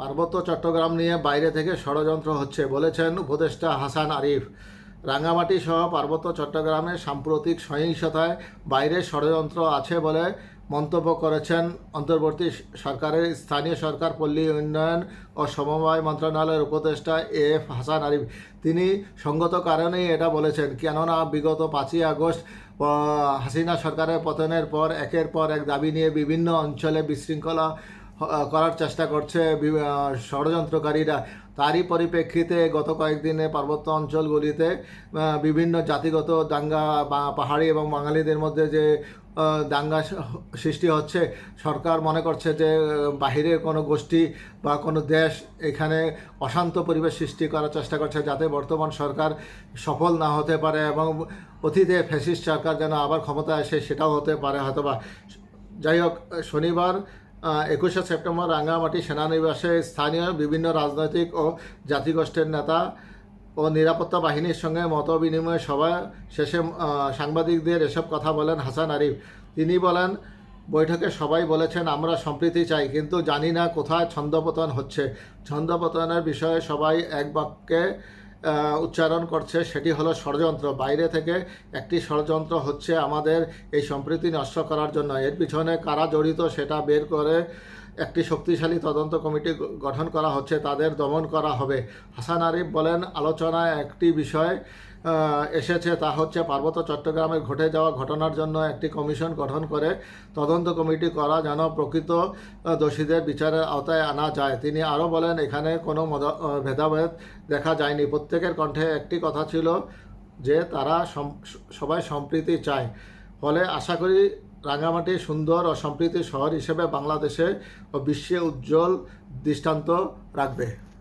পার্বত্য চট্টগ্রাম নিয়ে বাইরে থেকে ষড়যন্ত্র হচ্ছে, বলেছেন উপদেষ্টা হাসান আরিফ। রাঙ্গামাটি সহ পার্বত্য চট্টগ্রামে সাম্প্রতিক সহিংসতায় বাইরে ষড়যন্ত্র আছে বলে মন্তব্য করেছেন অন্তর্বর্তী সরকারের স্থানীয় সরকার, পল্লী উন্নয়ন ও সমবায় মন্ত্রণালয়ের উপদেষ্টা এ এফ হাসান আরিফ। তিনি সঙ্গত কারণেই এটা বলেছেন, কেননা বিগত পাঁচই আগস্ট হাসিনা সরকারের পতনের পর, একের পর এক দাবি নিয়ে বিভিন্ন অঞ্চলে বিশৃঙ্খলা করার চেষ্টা করছে ষড়যন্ত্রকারীরা। তারই পরিপ্রেক্ষিতে গত কয়েকদিনে পার্বত্য অঞ্চলগুলিতে বিভিন্ন জাতিগত দাঙ্গা, বা পাহাড়ি এবং বাঙালিদের মধ্যে যে দাঙ্গা সৃষ্টি হচ্ছে, সরকার মনে করছে যে বাহিরের কোনো গোষ্ঠী বা কোনো দেশ এখানে অশান্ত পরিবেশ সৃষ্টি করার চেষ্টা করছে যাতে বর্তমান সরকার সফল না হতে পারে এবং অতীতে ফ্যাসিস্ট সরকার যেন আবার ক্ষমতায় আসে সেটাও হতে পারে হয়তোবা। যাই হোক, শনিবার একুশে সেপ্টেম্বর রাঙ্গামাটি সেনানিবাসে স্থানীয় বিভিন্ন রাজনৈতিক ও জাতিগোষ্ঠীর নেতা ও নিরাপত্তা বাহিনীর সঙ্গে মত বিনিময় সভা শেষে সাংবাদিকদের এসব কথা বলেন হাসান আরিফ। তিনি বলেন, বৈঠকে সবাই বলেছেন, আমরা সম্প্রীতি চাই, কিন্তু জানি না কোথায় ছন্দপতন হচ্ছে। ছন্দপতনের বিষয়ে সবাই এক বাক্যে উচ্চারণ করছে, সেটি হলো ষড়যন্ত্র। বাইরে থেকে একটি ষড়যন্ত্র হচ্ছে আমাদের এই সম্প্রীতি নষ্ট করার জন্য। এর পিছনে কারা জড়িত সেটা বের করে একটি শক্তিশালী তদন্ত কমিটি গঠন করা হচ্ছে, তাদের দমন করা হবে। হাসান আরিফ বলেন, আলোচনায় একটি বিষয় এসেছে, তা হচ্ছে পার্বত্য চট্টগ্রামে ঘটে যাওয়া ঘটনার জন্য একটি কমিশন গঠন করে তদন্ত কমিটি করা যেন প্রকৃত দোষীদের বিচারের আওতায় আনা যায়। তিনি আরও বলেন, এখানে কোনো ভেদাভেদ দেখা যায়নি। প্রত্যেকের কণ্ঠে একটি কথা ছিল যে তারা সবাই সম্প্রীতি চায়। ফলে আশা করি রাঙ্গামাটি সুন্দর ও সম্প্রীতি শহর হিসেবে বাংলাদেশে ও বিশ্বে উজ্জ্বল দৃষ্টান্ত রাখবে।